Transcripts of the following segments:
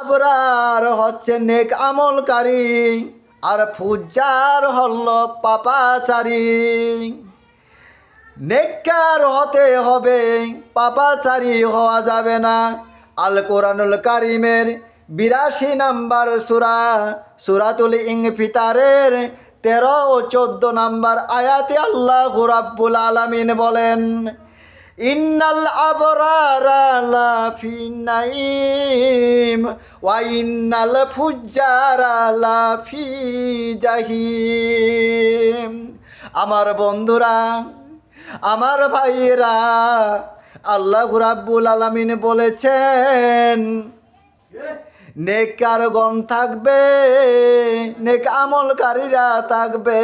আবরার হচ্ছে নেক আমলকারী, আর ফুজ্জার হল পাপাচারী। নেককার হতে হবে, পাপাচারী হওয়া যাবে না। আল কোরআনুল কারিমের বিরাশি নাম্বার সুরা, সুরাতুল ইং ফিতারের তেরো ও চোদ্দ নাম্বার আয়াতে আল্লাহ রাব্বুল আলামিন বলেন ইন্নাল আবরারা লাফি নাইম, ওয়া ইন্নাল ফুজ্জারা লাফি জাহিম। আমার বন্ধুরা, আমার ভাইয়েরা, আল্লাহ রাব্বুল আলামিন বলেছেন নেকার গণ থাকবে, নেক আমলকারীরা থাকবে,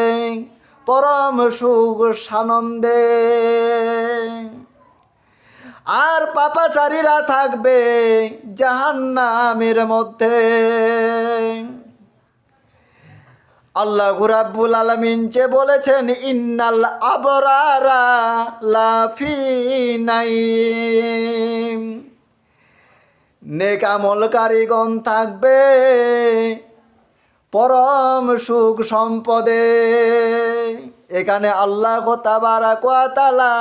পরম সুখ সানন্দে। আর পাপাচারীরা থাকবে জাহান্নামের মধ্যে। আল্লাহ রাব্বুল আলামিন যে বলেছেন, ইন্নাল আবরারা লাফি নাইম। নেক থাকবে পরম সুখ সম্পদে। এখানে আল্লাহ তাবারাকালা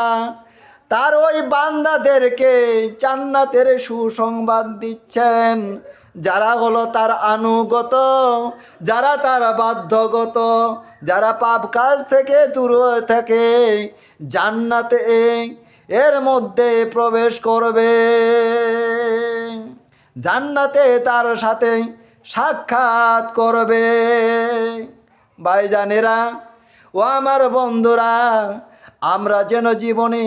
তার ওই বান্দাদেরকে জান্নাতের সুসংবাদ দিচ্ছেন। যারা হলো তার আনুগত, যারা তার বাধ্যগত, যারা পাপ কাজ থেকে দূর থেকে, জান্নাতে এর মধ্যে প্রবেশ করবে। জান্নাতে তার সাথে সাক্ষাৎ করবে। ভাইজানেরা, ও আমার বন্ধুরা, আমরা যেন জীবনে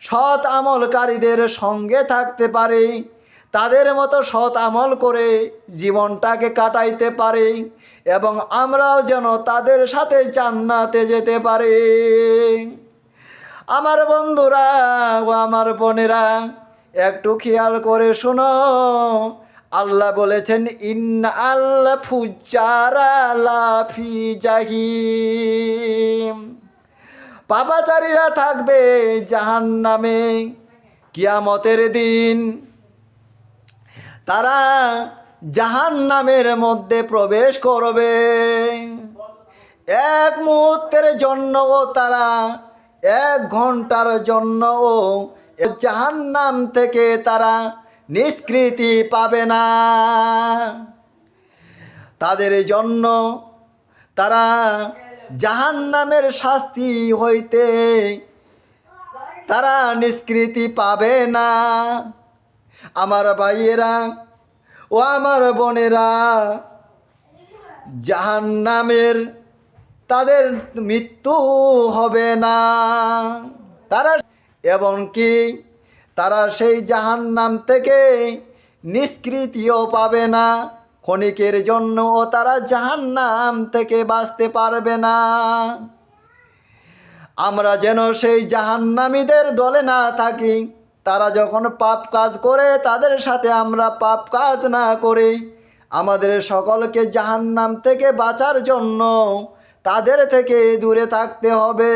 সৎ আমলকারীদের সঙ্গে থাকতে পারে, তাদের মতো সৎ আমল করে জীবনটাকে কাটাইতে পারি এবং আমরাও যেন তাদের সাথে জান্নাতে যেতে পারি। আমার বন্ধুরা ও আমার বোনেরা, একটু খেয়াল করে শোনো। আল্লাহ বলেছেন ইন আল্লাহ ফুজারা লাফি জাহিম। পাপাচারীরা থাকবে জাহান নামে কিয়ামতের দিন। তারা জাহান নামের মধ্যে প্রবেশ করবে। এক মুহূর্তের জন্যও তারা এক ঘণ্টার জন্যও জাহান নাম থেকে তারা নিষ্কৃতি পাবে না। তাদের জন্য তারা জাহান নামের শাস্তি হইতে তারা নিষ্কৃতি পাবে না। আমার ভাইয়েরা ও আমার বোনেরা জাহান নামের তাদের মৃত্যু হবে না। তারা এবং কি তারা সেই জাহান নাম থেকে নিষ্কৃতিও পাবে না। ক্ষণিকের জন্যও তারা জাহান নাম থেকে বাঁচতে পারবে না। আমরা যেন সেই জাহান্নামীদের দলে না থাকি, তারা যখন পাপ কাজ করে, তাদের সাথে আমরা পাপ কাজ না করি। আমাদের সকলকে জাহান্নাম থেকে বাঁচার জন্য তাদের থেকে দূরে থাকতে হবে।